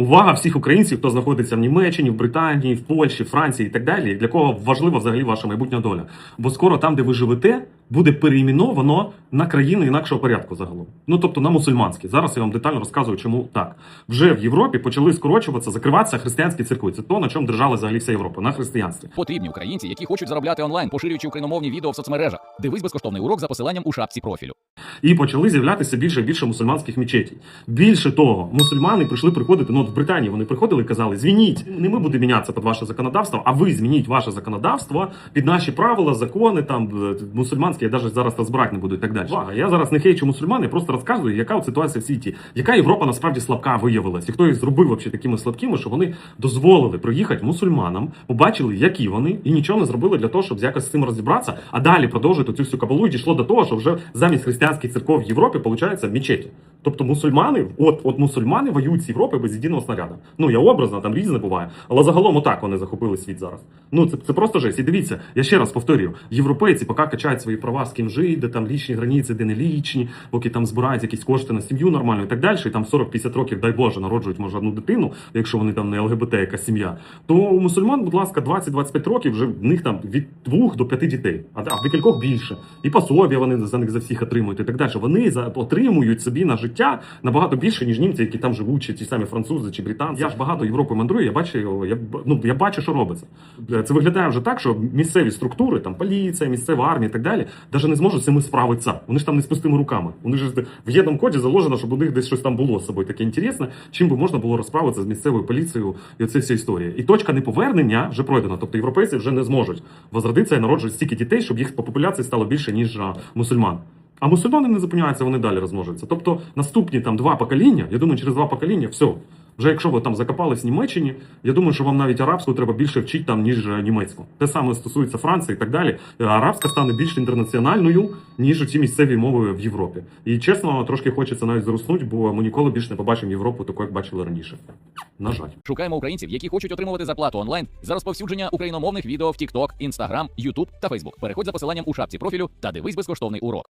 Увага всіх українців, хто знаходиться в Німеччині, в Британії, в Польщі, Франції і так далі, для кого важлива взагалі ваша майбутня доля. Бо скоро там, де ви живете, буде переіменовано на країну інакшого порядку загалом. Ну тобто на мусульманські. Зараз я вам детально розказую, чому так. Вже в Європі почали скорочуватися, закриватися християнські церкви. Це то, на чому держала взагалі вся Європа, на християнстві. Потрібні українці, які хочуть заробляти онлайн, поширюючи україномовні відео в соцмережах. Дивись безкоштовний урок за посиланням у шапці профілю. І почали з'являтися більше і більше мусульманських мечетей. Більше того, мусульмани прийшли приходити. Ну от в Британії вони приходили і казали: звініть, не ми будемо мінятися під ваше законодавство, а ви змініть ваше законодавство під наші правила, закони там е, мусульманські. Я навіть зараз розбирати не буду і так далі. Я зараз не хейчу мусульман, я просто розказую, яка от ситуація в світі, яка Європа насправді слабка виявилась, і хто їх зробив вообще такими слабкими, що вони дозволили приїхати мусульманам, побачили, які вони, і нічого не зробили для того, щоб якось з цим розібратися. А далі продовжують цю всю кабалу і дійшло до того, що вже замість християнських церков в Європі виходить мечеті. Тобто мусульмани, от, от мусульмани воюють з Європи без єдиного снаряда. Ну я образно, там різне буває. Але загалом отак вони захопили світ зараз. Ну це, це просто жесть. І дивіться, я ще раз повторюю: європейці поки качають свої права з ким жити, де там лічні границі, де не лічні, поки там збирають якісь кошти на сім'ю нормальну і так далі. І там 40-50 років, дай Боже, народжують може одну дитину, якщо вони там не ЛГБТ, якась сім'я. То у мусульман, будь ласка, 20-25 років вже в них там від двох до п'яти дітей, а в декількох більше. І пособія вони за них за всіх отримують і так далі. Вони за отримують собі на життя набагато більше, ніж німці, які там живуть, чи ті самі французи чи британці. Я ж багато Європи мандрую. Я бачу, я ну я бачу, що робиться. Це виглядає вже так, що місцеві структури, там поліція, місцева армія і так далі, навіть не зможуть з цим справитися. Вони ж там не з пустими руками. Вони ж в єдному коді заложено, щоб у них десь щось там було з собою таке інтересне, чим би можна було розправитися з місцевою поліцією, і оце вся історія. І точка неповернення вже пройдена. Тобто європейці вже не зможуть возродитися і народжують стільки дітей, щоб їх по популяції стало більше ніж мусульман. А мусульмани не зупиняються, вони далі розмножуються. Тобто наступні там два покоління, я думаю, через два покоління все. Вже якщо ви там закопались в Німеччині, я думаю, що вам навіть арабську треба більше вчити там, ніж е, німецьку. Те саме стосується Франції і так далі. Е, Арабська стане більш інтернаціональною, ніж ці місцеві мови в Європі. І чесно, трошки хочеться навіть зруснути, бо ми ніколи більше не побачимо Європу таку, як бачили раніше. На жаль. Шукаємо українців, які хочуть отримувати зарплату онлайн за розповсюдження україномовних відео в TikTok, Instagram, YouTube та Facebook. Переходь за посиланням у шапці профілю та дивись безкоштовний урок.